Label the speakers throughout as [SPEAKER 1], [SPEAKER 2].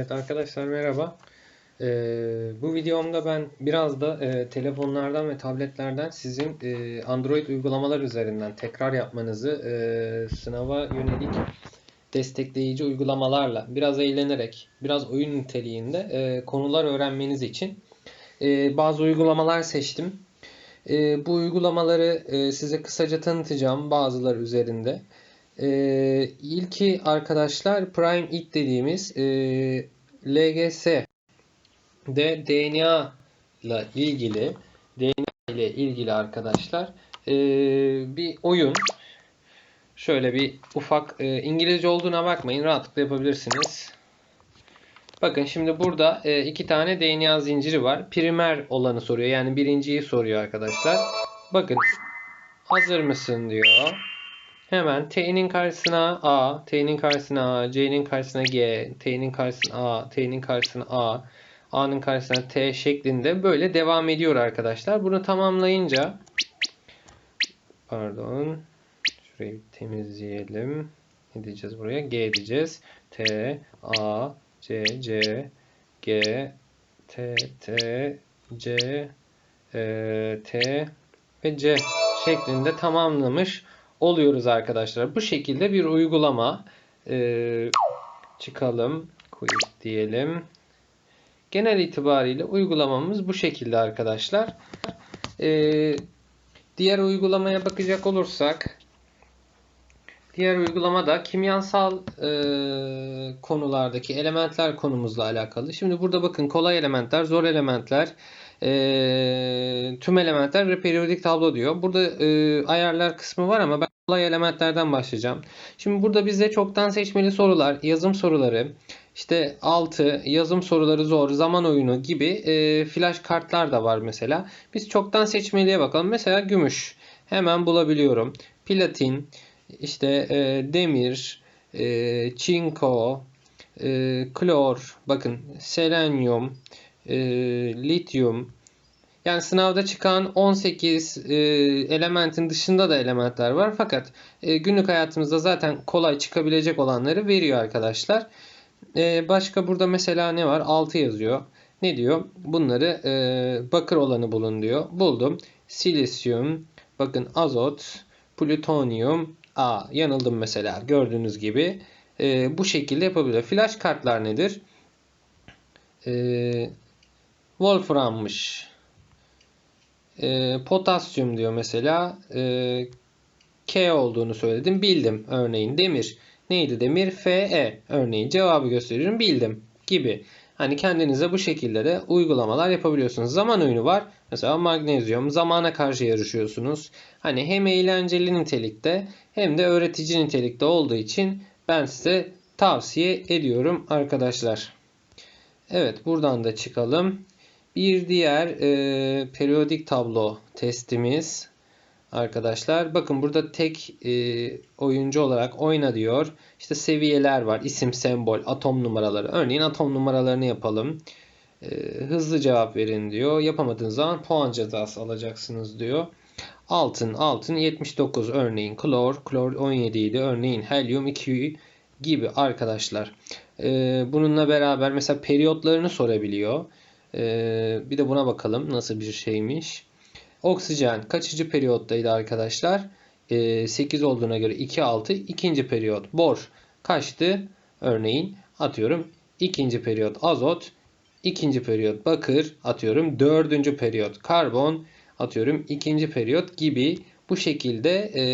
[SPEAKER 1] Evet arkadaşlar merhaba. Ee, bu videomda ben biraz da e, telefonlardan ve tabletlerden sizin e, Android uygulamalar üzerinden tekrar yapmanızı e, sınava yönelik destekleyici uygulamalarla biraz eğlenerek, biraz oyun niteliğinde e, konular öğrenmeniz için e, bazı uygulamalar seçtim. E, bu uygulamaları e, size kısaca tanıtacağım bazıları üzerinde. E, ilki arkadaşlar Prime It dediğimiz e, LGS de DNA ile ilgili DNA ile ilgili arkadaşlar e, bir oyun. Şöyle bir ufak e, İngilizce olduğuna bakmayın rahatlıkla yapabilirsiniz. Bakın şimdi burada e, iki tane DNA zinciri var. Primer olanı soruyor. Yani birinciyi soruyor arkadaşlar. Bakın hazır mısın diyor. Hemen T'nin karşısına A, T'nin karşısına A, C'nin karşısına G, T'nin karşısına A, T'nin karşısına A, A'nın karşısına T şeklinde böyle devam ediyor arkadaşlar. Bunu tamamlayınca pardon şurayı bir temizleyelim. Ne diyeceğiz buraya? G diyeceğiz. T, A, C, C, G, T, T, C, e, T ve C şeklinde tamamlamış oluyoruz arkadaşlar. Bu şekilde bir uygulama e, çıkalım. Quick diyelim. Genel itibariyle uygulamamız bu şekilde arkadaşlar. E, diğer uygulamaya bakacak olursak diğer uygulama da kimyasal e, konulardaki elementler konumuzla alakalı. Şimdi burada bakın kolay elementler, zor elementler, e, tüm elementler ve periyodik tablo diyor. Burada e, ayarlar kısmı var ama ben kolay elementlerden başlayacağım. Şimdi burada bize çoktan seçmeli sorular, yazım soruları, işte 6 yazım soruları zor, zaman oyunu gibi e, flash kartlar da var mesela. Biz çoktan seçmeliye bakalım. Mesela gümüş. Hemen bulabiliyorum. Platin, işte e, demir, e, çinko, e, klor, bakın selenyum, e, lityum. Yani sınavda çıkan 18 e, elementin dışında da elementler var. Fakat e, günlük hayatımızda zaten kolay çıkabilecek olanları veriyor arkadaşlar. E, başka burada mesela ne var? 6 yazıyor. Ne diyor? Bunları e, bakır olanı bulun diyor. Buldum. Silisyum, bakın azot, plütonyum, A yanıldım mesela gördüğünüz gibi. E, bu şekilde yapabilir. Flash kartlar nedir? E, Wolfram'mış. E, potasyum diyor mesela. E, K olduğunu söyledim. Bildim örneğin. Demir. Neydi demir? Fe. Örneğin cevabı gösteriyorum. Bildim gibi. Hani kendinize bu şekilde de uygulamalar yapabiliyorsunuz. Zaman oyunu var. Mesela magnezyum. Zamana karşı yarışıyorsunuz. Hani hem eğlenceli nitelikte hem de öğretici nitelikte olduğu için ben size tavsiye ediyorum arkadaşlar. Evet buradan da çıkalım. Bir diğer e, periyodik tablo testimiz arkadaşlar. Bakın burada tek e, oyuncu olarak oyna diyor. İşte seviyeler var. İsim, sembol, atom numaraları. Örneğin atom numaralarını yapalım. E, hızlı cevap verin diyor. Yapamadığınız zaman puan cezası alacaksınız diyor. Altın, altın 79 örneğin. Klor, klor 17 idi. Örneğin helyum 2 gibi arkadaşlar. E, bununla beraber mesela periyotlarını sorabiliyor. E, bir de buna bakalım nasıl bir şeymiş. Oksijen kaçıncı periyottaydı arkadaşlar? E, 8 olduğuna göre 2 6 ikinci periyot. Bor kaçtı? Örneğin atıyorum ikinci periyot azot, ikinci periyot bakır atıyorum dördüncü periyot karbon atıyorum ikinci periyot gibi bu şekilde e,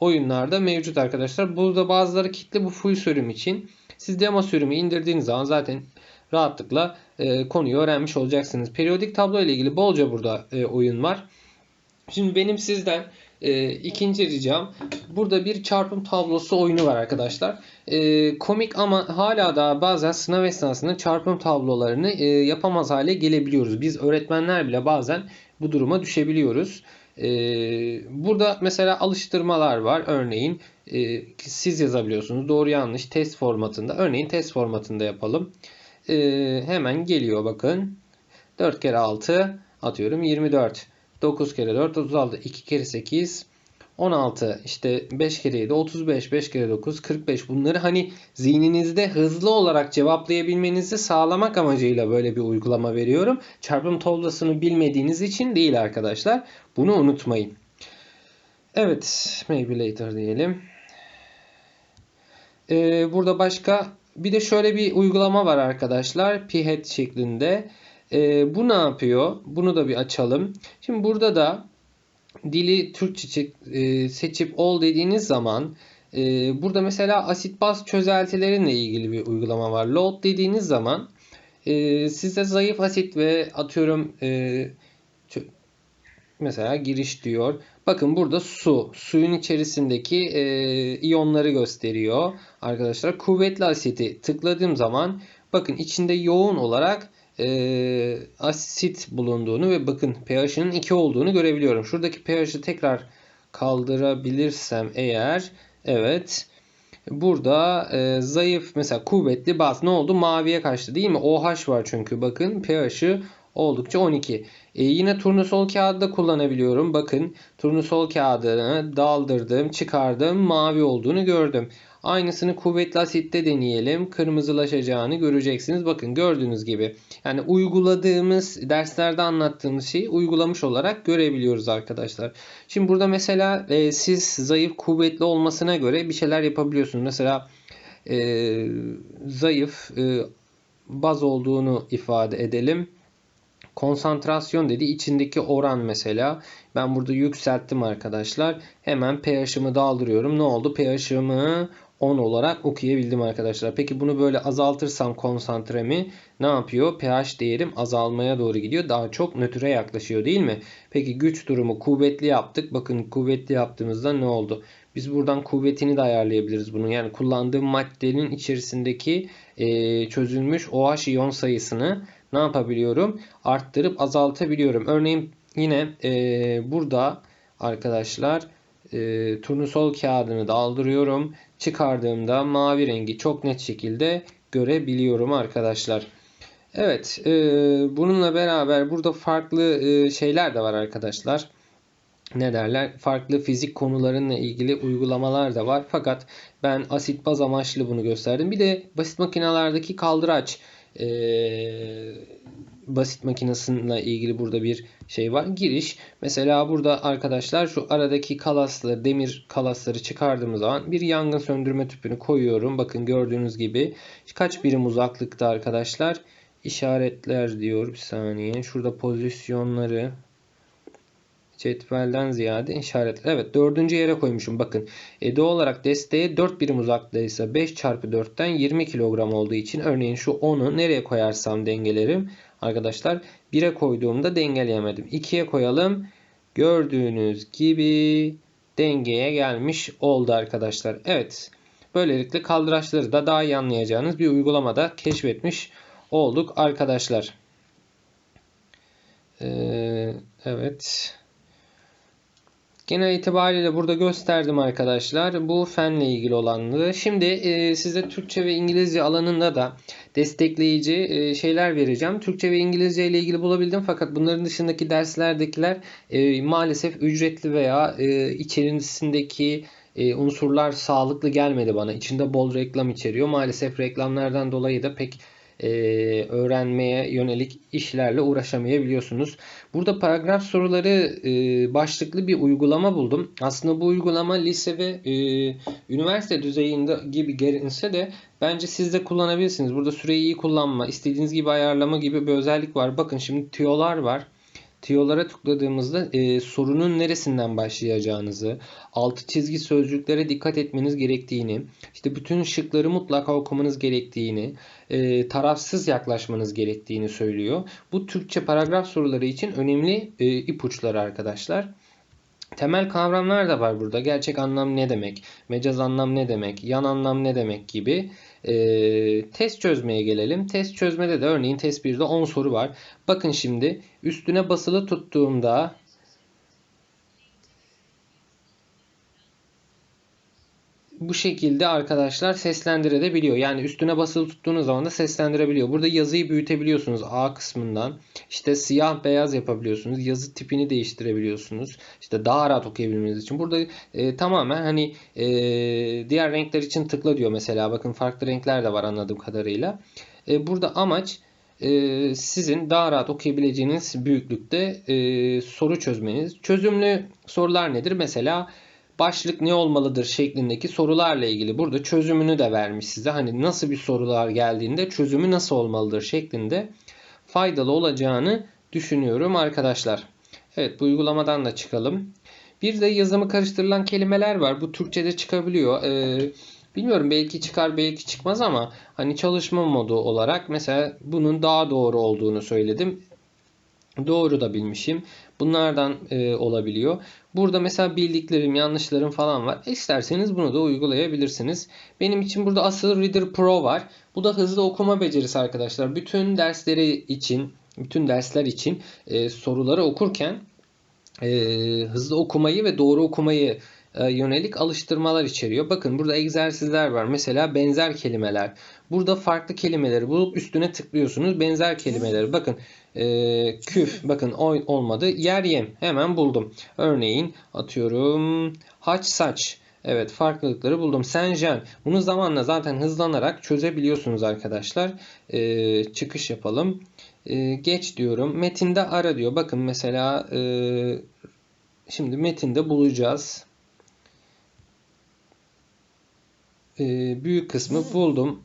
[SPEAKER 1] oyunlarda mevcut arkadaşlar. Burada bazıları kitli bu full sürüm için. Siz demo sürümü indirdiğiniz zaman zaten rahatlıkla e, konuyu öğrenmiş olacaksınız. Periyodik tablo ile ilgili bolca burada e, oyun var. Şimdi benim sizden e, ikinci ricam burada bir çarpım tablosu oyunu var arkadaşlar. E, komik ama hala da bazen sınav esnasında çarpım tablolarını e, yapamaz hale gelebiliyoruz. Biz öğretmenler bile bazen bu duruma düşebiliyoruz. E, burada mesela alıştırmalar var. Örneğin e, siz yazabiliyorsunuz. Doğru yanlış test formatında. Örneğin test formatında yapalım. E, hemen geliyor bakın. 4 kere 6 atıyorum 24. 9 kere 4 36. 2 kere 8 16 işte 5 kere 7 35 5 kere 9 45 bunları hani zihninizde hızlı olarak cevaplayabilmenizi sağlamak amacıyla böyle bir uygulama veriyorum. Çarpım tablasını bilmediğiniz için değil arkadaşlar. Bunu unutmayın. Evet maybe later diyelim. Ee, burada başka bir de şöyle bir uygulama var arkadaşlar. Pihet şeklinde. Ee, bu ne yapıyor? Bunu da bir açalım. Şimdi burada da dili Türkçe e, seçip ol dediğiniz zaman e, burada mesela asit baz çözeltilerinle ilgili bir uygulama var. Load dediğiniz zaman e, size zayıf asit ve atıyorum mesela giriş diyor. Bakın burada su. Suyun içerisindeki iyonları gösteriyor. Arkadaşlar kuvvetli asiti tıkladığım zaman bakın içinde yoğun olarak e, asit bulunduğunu ve bakın pH'ının 2 olduğunu görebiliyorum. Şuradaki pH'i tekrar kaldırabilirsem eğer evet burada e, zayıf mesela kuvvetli baz ne oldu? Maviye kaçtı değil mi? OH var çünkü bakın pH'i oldukça 12. E, yine turnusol kağıdı da kullanabiliyorum. Bakın turnusol kağıdını daldırdım, çıkardım, mavi olduğunu gördüm. Aynısını kuvvetli asitte deneyelim. Kırmızılaşacağını göreceksiniz. Bakın gördüğünüz gibi. Yani uyguladığımız derslerde anlattığımız şeyi uygulamış olarak görebiliyoruz arkadaşlar. Şimdi burada mesela e, siz zayıf kuvvetli olmasına göre bir şeyler yapabiliyorsunuz. Mesela e, zayıf e, baz olduğunu ifade edelim. Konsantrasyon dedi içindeki oran mesela. Ben burada yükselttim arkadaşlar. Hemen pH'ımı daldırıyorum. Ne oldu? pH'ımı 10 olarak okuyabildim arkadaşlar. Peki bunu böyle azaltırsam konsantremi ne yapıyor? pH değerim azalmaya doğru gidiyor. Daha çok nötre yaklaşıyor değil mi? Peki güç durumu kuvvetli yaptık. Bakın kuvvetli yaptığımızda ne oldu? Biz buradan kuvvetini de ayarlayabiliriz bunun. Yani kullandığım maddenin içerisindeki e, çözülmüş OH iyon sayısını ne yapabiliyorum? Arttırıp azaltabiliyorum. Örneğin yine e, burada arkadaşlar e, turnusol kağıdını daldırıyorum. Çıkardığımda mavi rengi çok net şekilde görebiliyorum arkadaşlar. Evet e, bununla beraber burada farklı e, şeyler de var arkadaşlar. Ne derler? Farklı fizik konularıyla ilgili uygulamalar da var. Fakat ben asit baz amaçlı bunu gösterdim. Bir de basit makinalardaki kaldıraç e, basit makinesiyle ilgili burada bir şey var. Giriş. Mesela burada arkadaşlar şu aradaki kalasları, demir kalasları çıkardığımız zaman bir yangın söndürme tüpünü koyuyorum. Bakın gördüğünüz gibi kaç birim uzaklıkta arkadaşlar işaretler diyor. Bir saniye. Şurada pozisyonları cetvelden ziyade işaretler. Evet dördüncü yere koymuşum. Bakın e, doğal olarak desteğe 4 birim uzaktaysa 5 çarpı 4'ten 20 kilogram olduğu için örneğin şu 10'u nereye koyarsam dengelerim arkadaşlar 1'e koyduğumda dengeleyemedim. 2'ye koyalım. Gördüğünüz gibi dengeye gelmiş oldu arkadaşlar. Evet. Böylelikle kaldıraçları da daha iyi anlayacağınız bir uygulamada keşfetmiş olduk arkadaşlar. Ee, evet. Genel itibariyle burada gösterdim arkadaşlar. Bu fenle ilgili olanları. Şimdi e, size Türkçe ve İngilizce alanında da destekleyici e, şeyler vereceğim. Türkçe ve İngilizce ile ilgili bulabildim fakat bunların dışındaki derslerdekiler e, maalesef ücretli veya e, içerisindeki e, unsurlar sağlıklı gelmedi bana. İçinde bol reklam içeriyor. Maalesef reklamlardan dolayı da pek e, öğrenmeye yönelik işlerle uğraşamayabiliyorsunuz. Burada paragraf soruları e, başlıklı bir uygulama buldum. Aslında bu uygulama lise ve e, üniversite düzeyinde gibi gelinse de bence siz de kullanabilirsiniz. Burada süreyi iyi kullanma, istediğiniz gibi ayarlama gibi bir özellik var. Bakın şimdi tüyolar var. Tiyolara tıkladığımızda e, sorunun neresinden başlayacağınızı, altı çizgi sözcüklere dikkat etmeniz gerektiğini, işte bütün şıkları mutlaka okumanız gerektiğini, e, tarafsız yaklaşmanız gerektiğini söylüyor. Bu Türkçe paragraf soruları için önemli e, ipuçları arkadaşlar. Temel kavramlar da var burada. Gerçek anlam ne demek? Mecaz anlam ne demek? Yan anlam ne demek gibi. E, test çözmeye gelelim. Test çözmede de örneğin test 1'de 10 soru var. Bakın şimdi üstüne basılı tuttuğumda bu şekilde arkadaşlar seslendirebiliyor. Yani üstüne basılı tuttuğunuz zaman da seslendirebiliyor. Burada yazıyı büyütebiliyorsunuz A kısmından. İşte siyah beyaz yapabiliyorsunuz. Yazı tipini değiştirebiliyorsunuz. İşte daha rahat okuyabilmeniz için. Burada e, tamamen hani e, diğer renkler için tıkla diyor mesela. Bakın farklı renkler de var anladığım kadarıyla. E, burada amaç e, sizin daha rahat okuyabileceğiniz büyüklükte e, soru çözmeniz. Çözümlü sorular nedir? Mesela başlık ne olmalıdır şeklindeki sorularla ilgili burada çözümünü de vermiş size. Hani nasıl bir sorular geldiğinde çözümü nasıl olmalıdır şeklinde faydalı olacağını düşünüyorum arkadaşlar. Evet bu uygulamadan da çıkalım. Bir de yazımı karıştırılan kelimeler var. Bu Türkçe'de çıkabiliyor. Ee, bilmiyorum belki çıkar belki çıkmaz ama hani çalışma modu olarak mesela bunun daha doğru olduğunu söyledim. Doğru da bilmişim. Bunlardan e, olabiliyor. Burada mesela bildiklerim, yanlışlarım falan var. İsterseniz bunu da uygulayabilirsiniz. Benim için burada asıl Reader Pro var. Bu da hızlı okuma becerisi arkadaşlar. Bütün dersleri için, bütün dersler için e, soruları okurken e, hızlı okumayı ve doğru okumayı e, yönelik alıştırmalar içeriyor. Bakın burada egzersizler var. Mesela benzer kelimeler. Burada farklı kelimeleri bulup üstüne tıklıyorsunuz. Benzer kelimeleri. Bakın e, küf. Bakın oy olmadı. Yer yem. Hemen buldum. Örneğin atıyorum haç saç. Evet farklılıkları buldum. Senjen. Bunu zamanla zaten hızlanarak çözebiliyorsunuz arkadaşlar. E, çıkış yapalım. E, geç diyorum. Metinde ara diyor. Bakın mesela e, şimdi metinde bulacağız. e, büyük kısmı buldum.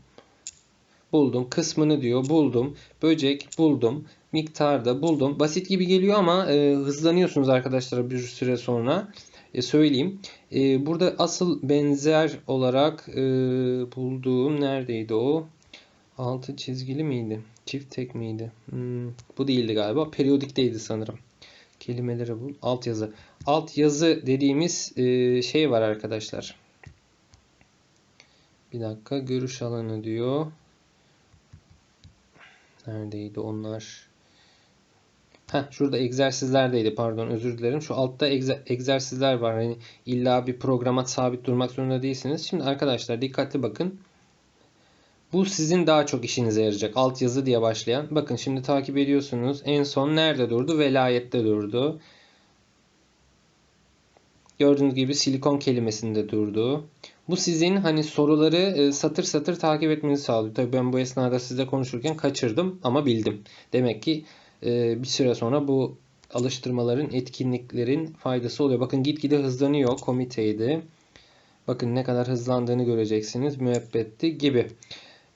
[SPEAKER 1] Buldum. Kısmını diyor. Buldum. Böcek buldum. Miktarda buldum. Basit gibi geliyor ama e, hızlanıyorsunuz arkadaşlar bir süre sonra. E, söyleyeyim. E, burada asıl benzer olarak e, bulduğum neredeydi o? Altı çizgili miydi? Çift tek miydi? Hmm, bu değildi galiba. Periyodikteydi sanırım. Kelimeleri bul. Alt yazı. Alt yazı dediğimiz e, şey var arkadaşlar. Bir dakika görüş alanı diyor. Neredeydi onlar? Heh, şurada egzersizlerdeydi pardon özür dilerim. Şu altta egzer egzersizler var. Hani illa bir programa sabit durmak zorunda değilsiniz. Şimdi arkadaşlar dikkatli bakın. Bu sizin daha çok işinize yarayacak. Altyazı diye başlayan. Bakın şimdi takip ediyorsunuz. En son nerede durdu? Velayette durdu. Gördüğünüz gibi silikon kelimesinde durdu. Bu sizin hani soruları e, satır satır takip etmenizi sağlıyor. Tabii ben bu esnada sizle konuşurken kaçırdım ama bildim. Demek ki bir süre sonra bu alıştırmaların, etkinliklerin faydası oluyor. Bakın gitgide hızlanıyor. Komiteydi. Bakın ne kadar hızlandığını göreceksiniz. Müebbetti gibi.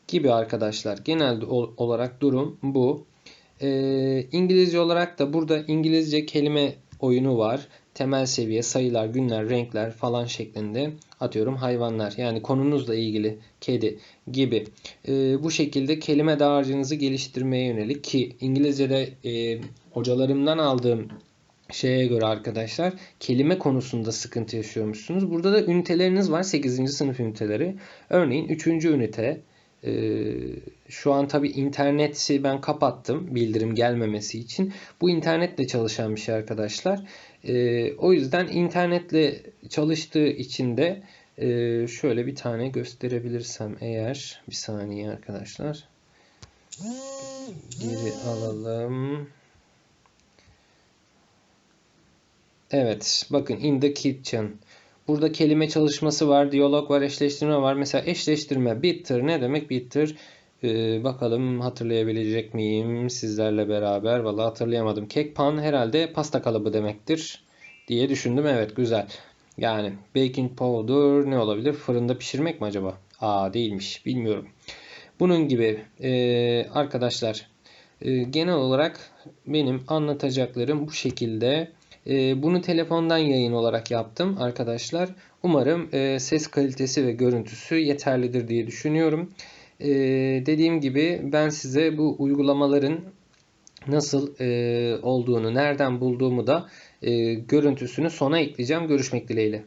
[SPEAKER 1] Gibi arkadaşlar. Genel olarak durum bu. E, İngilizce olarak da burada İngilizce kelime oyunu var temel seviye sayılar, günler, renkler falan şeklinde atıyorum hayvanlar. Yani konunuzla ilgili kedi gibi e, bu şekilde kelime dağarcığınızı geliştirmeye yönelik ki İngilizce'de e, hocalarımdan aldığım şeye göre arkadaşlar kelime konusunda sıkıntı yaşıyormuşsunuz. Burada da üniteleriniz var 8. sınıf üniteleri. Örneğin 3. ünite ee, şu an tabi interneti ben kapattım bildirim gelmemesi için. Bu internetle çalışan bir şey arkadaşlar. Ee, o yüzden internetle çalıştığı için de e, şöyle bir tane gösterebilirsem eğer bir saniye arkadaşlar. Geri alalım. Evet bakın in the kitchen. Burada kelime çalışması var, diyalog var, eşleştirme var. Mesela eşleştirme, bitter ne demek bitter? Ee, bakalım hatırlayabilecek miyim sizlerle beraber? Vallahi hatırlayamadım. Kek pan herhalde pasta kalıbı demektir diye düşündüm. Evet güzel. Yani baking powder ne olabilir? Fırında pişirmek mi acaba? Aa değilmiş. Bilmiyorum. Bunun gibi ee, arkadaşlar e, genel olarak benim anlatacaklarım bu şekilde. E, bunu telefondan yayın olarak yaptım arkadaşlar. Umarım e, ses kalitesi ve görüntüsü yeterlidir diye düşünüyorum. E, dediğim gibi ben size bu uygulamaların nasıl e, olduğunu, nereden bulduğumu da e, görüntüsünü sona ekleyeceğim. Görüşmek dileğiyle.